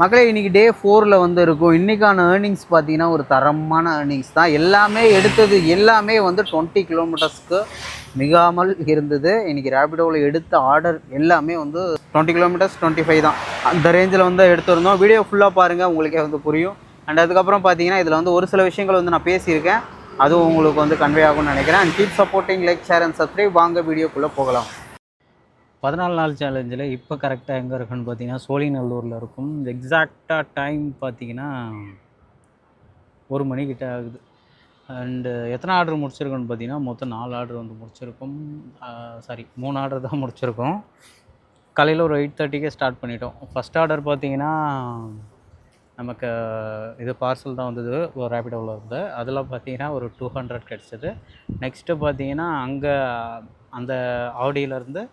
மக்களே இன்னைக்கு டே ஃபோரில் வந்து இருக்கும். இன்றைக்கான ஏர்னிங்ஸ் பார்த்தீங்கன்னா ஒரு தரமான ஏர்னிங்ஸ் தான். எல்லாமே எடுத்தது எல்லாமே வந்து டுவெண்ட்டி கிலோமீட்டர்ஸ்க்கு மிகாமல் இருந்தது. இன்றைக்கி ரேபிடோவில் எடுத்த ஆர்டர் எல்லாமே வந்து டுவெண்ட்டி கிலோமீட்டர்ஸ் டுவெண்ட்டி ஃபைவ் தான். அந்த ரேஞ்சில் வந்து எடுத்துருந்தோம் வீடியோ ஃபுல்லாக பாருங்கள் உங்களுக்கே வந்து புரியும். அண்ட் அதுக்கப்புறம் பார்த்தீங்கன்னா இதில் வந்து ஒரு சில விஷயங்கள் வந்து நான் பேசியிருக்கேன். அதுவும் உங்களுக்கு வந்து கன்வே ஆகும்னு நினைக்கிறேன். And keep supporting like share and subscribe வாங்க வீடியோக்குள்ளே போகலாம். பதினாலு நாள் சேலஞ்சில் இப்போ கரெக்டாக எங்கே இருக்குன்னு பார்த்தீங்கன்னா சோழிநல்லூரில் இருக்கும். எக்ஸாக்டாக டைம் பார்த்தீங்கன்னா ஒரு மணிக்கிட்ட ஆகுது. அண்டு எத்தனை ஆர்டர் முடிச்சிருக்கோன்னு பார்த்தீங்கன்னா மொத்தம் நாலு ஆர்டர் வந்து முடிச்சிருக்கோம். சாரி மூணு ஆர்டர் தான் முடிச்சிருக்கோம். காலையில் ஒரு எயிட் தேர்ட்டிக்கே ஸ்டார்ட் பண்ணிட்டோம். ஃபஸ்ட் ஆர்டர் பார்த்தீங்கன்னா நமக்கு இது பார்சல் தான் வந்தது ஒரு ரேபிடோவில் இருந்து அதில் பார்த்தீங்கன்னா ஒரு டூ ஹண்ட்ரட் கிடச்சிது. நெக்ஸ்ட்டு பார்த்தீங்கன்னா அங்கே அந்த ஆடியிலேருந்து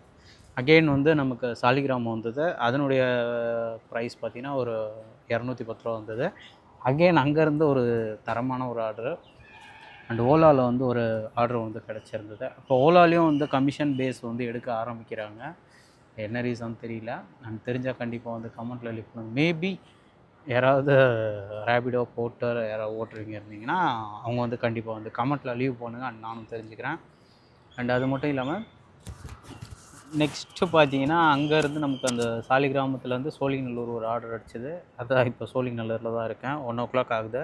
அகெயின் வந்து நமக்கு சாலிகிராமம் வந்தது. அதனுடைய ப்ரைஸ் பார்த்திங்கன்னா ஒரு இரநூத்தி பத்து ரூபா வந்தது. அகெயின் அங்கேருந்து ஒரு தரமான ஒரு ஆர்டரு அண்ட் ஓலாவில் வந்து ஒரு ஆர்டர் வந்து கிடச்சிருந்தது. இப்போ ஓலாலையும் வந்து கமிஷன் பேஸ் வந்து எடுக்க ஆரம்பிக்கிறாங்க. என்ன ரீசன் தெரியல. நான் தெரிஞ்சால் கண்டிப்பாக வந்து கமெண்ட்டில் லீவ் பண்ணுங்க. மேபி யாராவது ரேபிடோ போட்டர் யாராவது ஓட்டுறவங்க இருந்தீங்கன்னா அவங்க வந்து கண்டிப்பாக வந்து கமெண்ட்டில் லீவ் பண்ணுங்கள் அண்ட் நானும் தெரிஞ்சுக்கிறேன். அண்ட் அது மட்டும் இல்லாமல் நெக்ஸ்ட்டு பார்த்தீங்கன்னா அங்கேருந்து நமக்கு அந்த சாலிகிராமத்துலேருந்து சோழிங்கநல்லூர் ஒரு ஆர்டர் அடிச்சது. அதான் இப்போ சோழிங்கநல்லூரில் தான் இருக்கேன். One o'clock again.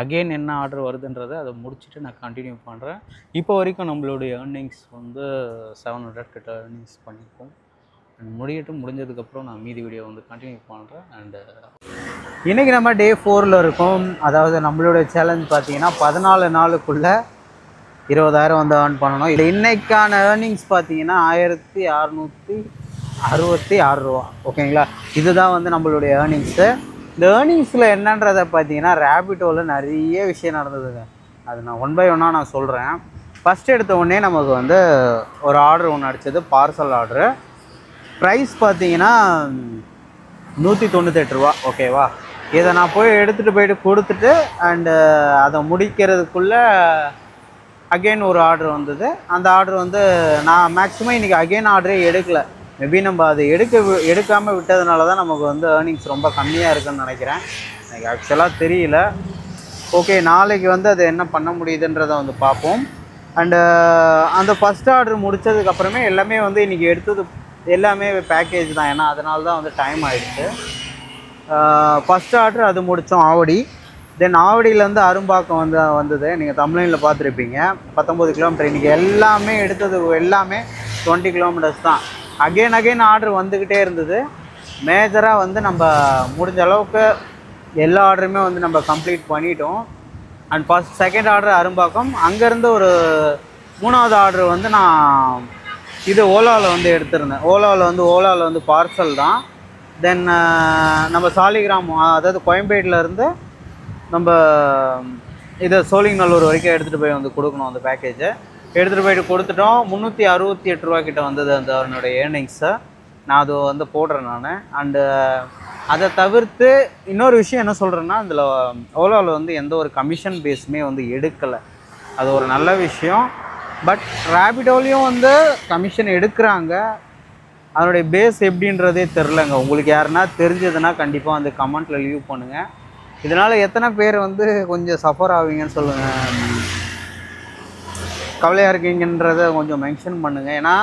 அகெயின் என்ன ஆர்டர் வருதுன்றதை அதை முடிச்சுட்டு நான் கண்டினியூ பண்ணுறேன் இப்போ வரைக்கும் நம்மளுடைய ஏர்னிங்ஸ் வந்து செவன் ஹண்ட்ரட் கிட்ட ஏர்னிங்ஸ் பண்ணியிருக்கோம் அண்ட் முடியட்டும் முடிஞ்சதுக்கப்புறம் நான் மீதி வீடியோ வந்து கண்டினியூ பண்ணுறேன் அண்டு இன்றைக்கி நம்ம டே ஃபோரில் இருக்கோம். அதாவது நம்மளுடைய சேலஞ்ச் பார்த்தீங்கன்னா பதினாலு நாளுக்குள்ளே இருபதாயிரம் வந்து ஏர்ன் பண்ணணும். இது இன்னைக்கான ஏர்னிங்ஸ் பார்த்தீங்கன்னா ஆயிரத்தி அறநூற்றி அறுபத்தி ஆறு ரூபா. ஓகேங்களா இதுதான் வந்து நம்மளுடைய ஏர்னிங்ஸு இந்த ஏர்னிங்ஸில் என்னன்றதை பார்த்தீங்கன்னா ரேபிட்டோவில் நிறைய விஷயம் நடந்ததுங்க. அது நான் ஒன் பை ஒன்னாக நான் சொல்கிறேன் ஃபஸ்ட் எடுத்த உடனே நமக்கு வந்து ஒரு ஆர்டர் ஒன்று அடிச்சது பார்சல் ஆர்டரு ப்ரைஸ் பார்த்தீங்கன்னா நூற்றி தொண்ணூத்தெட்டு ரூபா. ஓகேவா இதை நான் போய் எடுத்துகிட்டு போயிட்டு கொடுத்துட்டு அண்டு அதை முடிக்கிறதுக்குள்ளே அகெயின் ஒரு ஆர்டர் வந்தது. அந்த ஆர்டர் வந்து நான் மேக்ஸிமம் இன்றைக்கி அகெயின் ஆர்டரே எடுக்கல. மேபி நம்ம அது எடுக்க வி- விட்டதுனால தான் நமக்கு வந்து ஏர்னிங்ஸ் ரொம்ப கம்மியாக இருக்குன்னு நினைக்கிறேன். எனக்கு ஆக்சுவலாக தெரியல. ஓகே நாளைக்கு வந்து அது என்ன பண்ண முடியுதுன்றதை வந்து பார்ப்போம். அண்டு அந்த ஃபஸ்ட் ஆர்டர் முடித்ததுக்கப்புறமே எல்லாமே வந்து இன்றைக்கி எடுத்தது எல்லாமே பேக்கேஜ் தான். ஏன்னா அதனால தான் வந்து டைம் ஆகிடுச்சு ஃபஸ்ட் ஆர்டர் அது முடித்தோம் ஆவடி. தென் ஆவடியிலேருந்து அரும்பாக்கம் வந்து வந்தது. நீங்கள் தமிழ்நில பார்த்துருப்பீங்க. பத்தொம்பது கிலோமீட்டர் இன்றைக்கி எல்லாமே எடுத்தது எல்லாமே டுவெண்ட்டி கிலோமீட்டர்ஸ் தான். அகைன் அகைன் ஆர்டர் வந்துக்கிட்டே இருந்தது. மேஜராக வந்து நம்ம முடிஞ்ச அளவுக்கு எல்லா ஆர்டருமே வந்து நம்ம கம்ப்ளீட் பண்ணிட்டோம். And first second order Arumbakkam. அங்கேருந்து ஒரு மூணாவது ஆர்டர் வந்து நான் இது ஓலாவில் வந்து எடுத்திருந்தேன். ஓலாவில் வந்து ஓலாவில் வந்து பார்சல் தான். தென் நம்ம சாலிகிராமம் அதாவது கோயம்பேட்டில் இருந்து நம்ம இதை சோழிங்கநல்லூர் வரைக்கும் எடுத்துகிட்டு போய் வந்து கொடுக்கணும் அந்த பேக்கேஜை எடுத்துகிட்டு போயிட்டு கொடுத்துட்டோம். முந்நூற்றி அறுபத்தி எட்டு ரூபா கிட்ட வந்தது அந்த அவனுடைய ஏர்னிங்ஸை நான் அது வந்து போடுறேன் நான். அண்டு அதை தவிர்த்து இன்னொரு விஷயம் என்ன சொல்கிறேன்னா அதில் ஓலாவில் வந்து எந்த ஒரு கமிஷன் பேஸுமே வந்து எடுக்கலை. அது ஒரு நல்ல விஷயம். பட் ரேபிடோலையும் வந்து கமிஷன் எடுக்கிறாங்க. அதனுடைய பேஸ் எப்படின்றதே தெரிலங்க உங்களுக்கு யாருன்னா தெரிஞ்சதுன்னா கண்டிப்பாக வந்து கமெண்ட்டில் லீவ் பண்ணுங்கள் இதனால் எத்தனை பேர் வந்து கொஞ்சம் சஃபர் ஆவீங்கன்னு சொல்லுங்கள் கவலையாக இருக்கீங்கன்றத கொஞ்சம் மென்ஷன் பண்ணுங்கள் ஏன்னா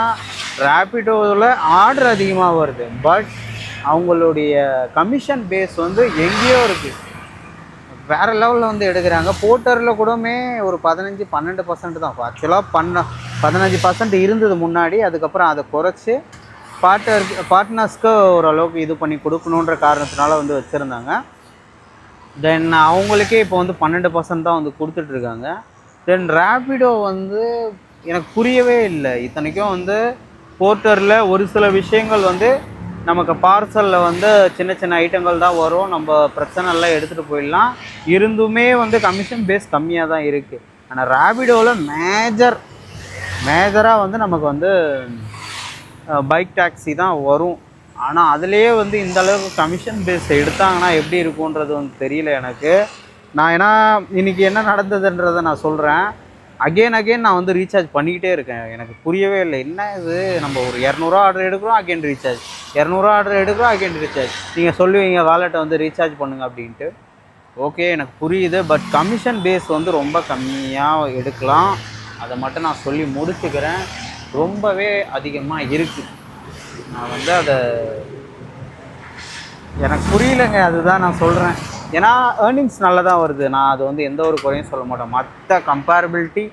ரேப்பிடோவில் ஆர்டர் அதிகமாக வருது. பட் அவங்களுடைய கமிஷன் பேஸ் வந்து எங்கேயோ இருக்குது வேறு லெவலில் வந்து எடுக்கிறாங்க. போர்ட்டரில் கூடமே ஒரு பதினஞ்சு பன்னெண்டு பர்சன்ட் தான். ஆக்சுவலாக பண்ண பதினஞ்சு பர்சன்ட் இருந்தது முன்னாடி. அதுக்கப்புறம் அதை குறைச்சி பார்ட்னர் பார்ட்னர்ஸ்க்கு ஓரளவுக்கு இது பண்ணி கொடுக்கணுன்ற காரணத்தினால வந்து வச்சுருந்தாங்க. தென் அவங்களுக்கே இப்போ வந்து பன்னெண்டு பர்சன்ட் தான் வந்து கொடுத்துட்ருக்காங்க தென் ரேபிடோ வந்து எனக்கு புரியவே இல்லை. இத்தனைக்கும் வந்து போர்ட்டரில் ஒரு சில விஷயங்கள் வந்து நமக்கு பார்சலில் வந்து சின்ன சின்ன ஐட்டங்கள் தான் வரும். நம்ம பிரச்சனை எல்லாம் எடுத்துகிட்டு போயிடலாம். இருந்துமே வந்து கமிஷன் பேஸ் கம்மியாக தான் இருக்குது ஆனால் ரேபிடோவில் மேஜர் மேஜராக வந்து நமக்கு வந்து பைக் டாக்ஸி தான் வரும். ஆனால் அதுலேயே வந்து இந்த அளவுக்கு கமிஷன் பேஸ் எடுத்தாங்கன்னா எப்படி இருக்கும்ன்றது வந்து தெரியல எனக்கு. நான் ஏன்னா இன்னைக்கு என்ன நடந்ததுன்றதை நான் சொல்கிறேன் அகைன் அகைன் நான் வந்து ரீசார்ஜ் பண்ணிக்கிட்டே இருக்கேன். எனக்கு புரியவே இல்லை. என்ன இது? நம்ம ஒரு இரநூறுவா ஆர்டர் எடுக்கிறோம் அகைன் ரீசார்ஜ் இரநூறுவா ஆர்டர் எடுக்கிறோம் அகைன் ரீசார்ஜ் நீங்கள் சொல்லுவீங்க வாலெட்டை வந்து ரீசார்ஜ் பண்ணுங்க அப்படின்ட்டு. ஓகே எனக்கு புரியுது. பட் கமிஷன் பேஸ் வந்து ரொம்ப கம்மியாக எடுக்கலாம். அதை மட்டும் நான் சொல்லி முடிச்சுக்கிறேன். ரொம்பவே அதிகமாக இருக்குது நான் வந்து அதை எனக்கு புரியலைங்க அதுதான் நான் சொல்கிறேன் ஏன்னா ஏர்னிங்ஸ் நல்லா தான் வருது. நான் அது வந்து எந்த ஒரு குறையும் சொல்ல மாட்டேன். மற்ற கம்பேரபிலிட்டி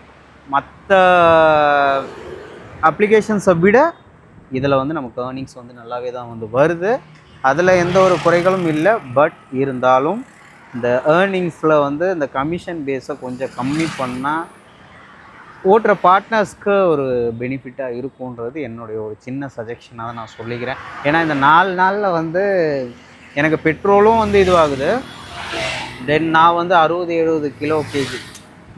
மற்ற அப்ளிகேஷன்ஸை விட இதில் வந்து நமக்கு ஏர்னிங்ஸ் வந்து நல்லாவே தான் வந்து வருது. அதில் எந்த ஒரு குறைகளும் இல்லை. பட் இருந்தாலும் இந்த ஏர்னிங்ஸில் வந்து இந்த கமிஷன் பேஸை கொஞ்சம் கம்மி பண்ணால் ஓட்டுற பார்ட்னர்ஸ்க்கு ஒரு பெனிஃபிட்டாக இருக்குன்றது என்னுடைய ஒரு சின்ன சஜஷனாக நான் சொல்லிக்கிறேன். ஏன்னா இந்த நாலு நாளில் வந்து எனக்கு பெட்ரோலும் வந்து இதுவாகுது. தென் நான் வந்து அறுபது எழுபது கிலோ கேஜி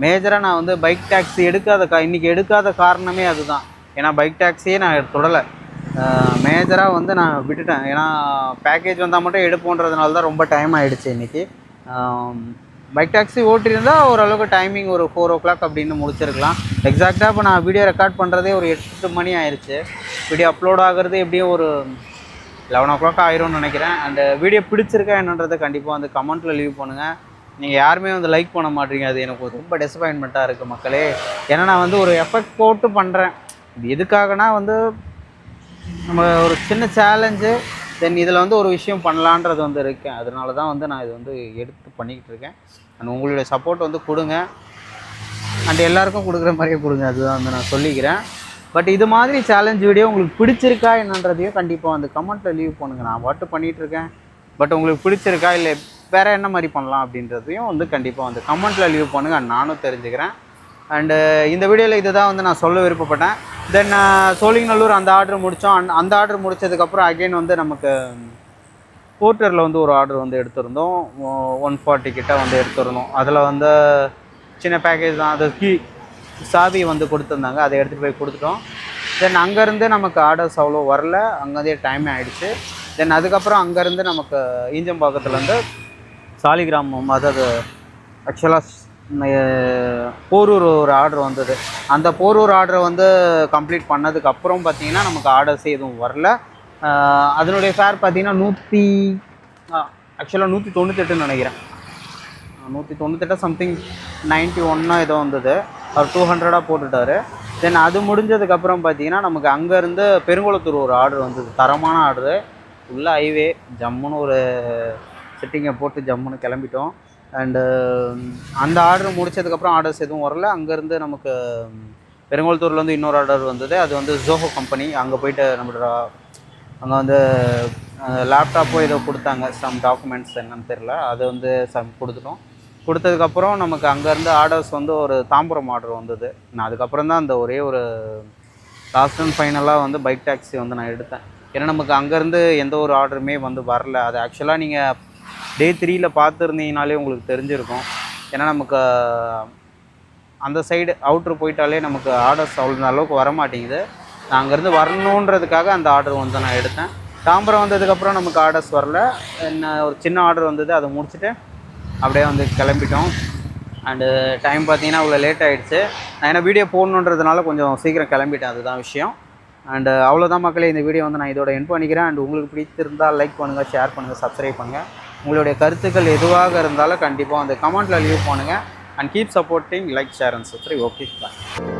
மேஜராக நான் வந்து பைக் டாக்ஸி எடுக்காத கா இன்றைக்கி எடுக்காத காரணமே அதுதான். ஏன்னா பைக் டாக்ஸியே நான் தொடலை. மேஜராக வந்து நான் விட்டுட்டேன். ஏன்னா பேக்கேஜ் வந்தால் மட்டும் எடுப்போன்றதுனால தான் ரொம்ப டைம் ஆகிடுச்சு இன்றைக்கி பைக் டாக்ஸி ஓட்டியிருந்தால் ஓரளவுக்கு டைமிங் ஒரு ஃபோர் ஓ கிளாக் அப்படின்னு முடிச்சிருக்கலாம். எக்ஸாக்டாக இப்போ நான் வீடியோ ரெக்கார்ட் பண்ணுறதே ஒரு எட்டு மணி ஆயிடுச்சு வீடியோ அப்லோட் ஆகிறது எப்படியும் ஒரு லெவன் ஓ கிளாக் ஆயிரும்னு நினைக்கிறேன். அந்த வீடியோ பிடிச்சிருக்கா என்னன்றதை கண்டிப்பாக வந்து கமெண்ட்டில் லீவ் பண்ணுங்கள் நீங்கள் யாருமே வந்து லைக் பண்ண மாட்டீங்க. அது எனக்கு ரொம்ப டிசப்பாயின்மெண்ட்டாக இருக்குது மக்களே. ஏன்னா நான் வந்து ஒரு எஃபெக்ட் போட்டு பண்ணுறேன் இது எதுக்காகனா வந்து நம்ம ஒரு சின்ன சேலஞ்சு தென் இதில் வந்து ஒரு விஷயம் பண்ணலான்றது வந்து இருக்கேன். அதனால தான் வந்து நான் இது வந்து எடுத்து பண்ணிக்கிட்டு இருக்கேன். அண்ட் உங்களுடைய சப்போர்ட் வந்து கொடுங்க. அண்ட் எல்லாருக்கும் கொடுக்குற மாதிரியே கொடுங்க. அதுதான் வந்து நான் சொல்லிக்கிறேன். பட் இது மாதிரி சேலஞ்ச் வீடியோ உங்களுக்கு பிடிச்சிருக்கா என்னன்றதையும் கண்டிப்பாக வந்து கமெண்ட்டில் லீவ் பண்ணுங்க. நான் வாட்டு பண்ணிகிட்டு இருக்கேன். பட் உங்களுக்கு பிடிச்சிருக்கா இல்லை வேறு என்ன மாதிரி பண்ணலாம் அப்படின்றதையும் வந்து கண்டிப்பாக வந்து கமெண்ட்டில் லீவ் பண்ணுங்கள் நானும் தெரிஞ்சுக்கிறேன். அண்டு uh, இந்த வீடியோவில் இதை தான் வந்து நான் சொல்ல விருப்பப்பட்டேன். தென் uh, சோழிங்கநல்லூர் அந்த ஆர்டர் முடித்தோம் அந் அந்த ஆர்டர் முடித்ததுக்கப்புறம் அகைன் வந்து நமக்கு போர்ட்டரில் வந்து ஒரு ஆர்டர் வந்து எடுத்திருந்தோம். ஒன் ஃபார்ட்டி கிட்ட வந்து எடுத்திருந்தோம். அதில் வந்து சின்ன பேக்கேஜ் தான். அது கீ சாவி வந்து கொடுத்துருந்தாங்க. அதை எடுத்துகிட்டு போய் கொடுத்துட்டோம். தென் அங்கேருந்து நமக்கு ஆர்டர்ஸ் அவ்வளோ வரல. அங்கேருந்தே டைம் ஆகிடுச்சு தென் அதுக்கப்புறம் அங்கேருந்து நமக்கு ஈஞ்சம்பாக்கத்துலேருந்து சாலிகிராமம் அதாவது ஆக்சுவலாக போரூர் ஒரு ஆர்டர் வந்தது. அந்த போரூர் ஆர்டரை வந்து கம்ப்ளீட் பண்ணதுக்கு அப்புறம் பார்த்தீங்கன்னா நமக்கு ஆர்டர்ஸ் எதுவும் வரல. அதனுடைய ஃபேர் பார்த்தீங்கன்னா நூற்றி ஆக்சுவலாக நூற்றி தொண்ணூத்தெட்டுன்னு நினைக்கிறேன். நூற்றி தொண்ணூத்தெட்டு சம்திங் நைன்ட்டி ஒன்னா ஏதோ வந்தது. Hour two ஹண்ட்ரடாக போட்டுட்டாரு. தென் அது முடிஞ்சதுக்கப்புறம் பார்த்தீங்கன்னா நமக்கு அங்கேருந்து பெருங்குளத்தூர் ஒரு ஆர்டர் வந்தது. தரமான ஆர்டரு. ஃபுல்லாக ஹைவே ஜம்முன்னு ஒரு செட்டிங்கை போட்டு ஜம்முன்னு கிளம்பிட்டோம். அண்டு um, அந்த ஆர்டர் முடித்ததுக்கப்புறம் ஆர்டர்ஸ் எதுவும் வரல. அங்கேருந்து நமக்கு um, பெருங்குளத்தூர்லேருந்து இன்னொரு ஆர்டர் வந்தது. அது வந்து ஜோஹோ கம்பெனி அங்கே போயிட்டு நம்மளோட அங்கே வந்து லேப்டாப்போ ஏதோ கொடுத்தாங்க. சம் டாக்குமெண்ட்ஸ் என்னன்னு தெரில அது வந்து சம் கொடுத்துட்டோம். கொடுத்ததுக்கப்புறம் நமக்கு அங்கேருந்து ஆர்டர்ஸ் வந்து ஒரு தாம்பரம் ஆர்டர் வந்தது. நான் அதுக்கப்புறம் தான் அந்த ஒரே ஒரு லாஸ்ட் அண்ட் ஃபைனலாக வந்து பைக் டாக்ஸி வந்து நான் எடுத்தேன். ஏன்னா நமக்கு அங்கேருந்து எந்த ஒரு ஆர்டருமே வந்து வரல. அது ஆக்சுவலாக நீங்கள் டே த்ரீயில் பார்த்துருந்தீங்கனாலே உங்களுக்கு தெரிஞ்சிருக்கும். ஏன்னா நமக்கு அந்த சைடு அவுட்ரு போயிட்டாலே நமக்கு ஆர்டர்ஸ் அவ்வளோ அளவுக்கு வர மாட்டேங்குது நான் அங்கேருந்து வரணுன்றதுக்காக அந்த ஆர்டர் வந்து நான் எடுத்தேன். தாம்பரம் வந்ததுக்கப்புறம் நமக்கு ஆர்டர்ஸ் வரல. என்ன ஒரு சின்ன ஆர்டர் வந்தது. அதை முடிச்சுட்டு அப்படியே வந்து கிளம்பிட்டோம். அண்டு டைம் பார்த்தீங்கன்னா அவ்வளோ லேட் ஆகிடுச்சு நான் ஏன்னா வீடியோ போடணுன்றதுனால கொஞ்சம் சீக்கிரம் கிளம்பிட்டேன். அதுதான் விஷயம். அண்டு அவ்வளோதான் மக்களே இந்த வீடியோ வந்து நான் இதோட என் பண்ணிக்கிறேன். அண்ட் உங்களுக்கு பிடித்திருந்தால் லைக் பண்ணுங்கள் ஷேர் பண்ணுங்கள் சப்ஸ்கிரைப் பண்ணுங்கள் உங்களுடைய கருத்துக்கள் எதுவாக இருந்தாலும் கண்டிப்பாக அந்த கமெண்ட்டில் லீவ் பண்ணுங்கள் and keep supporting like share and subscribe okay bye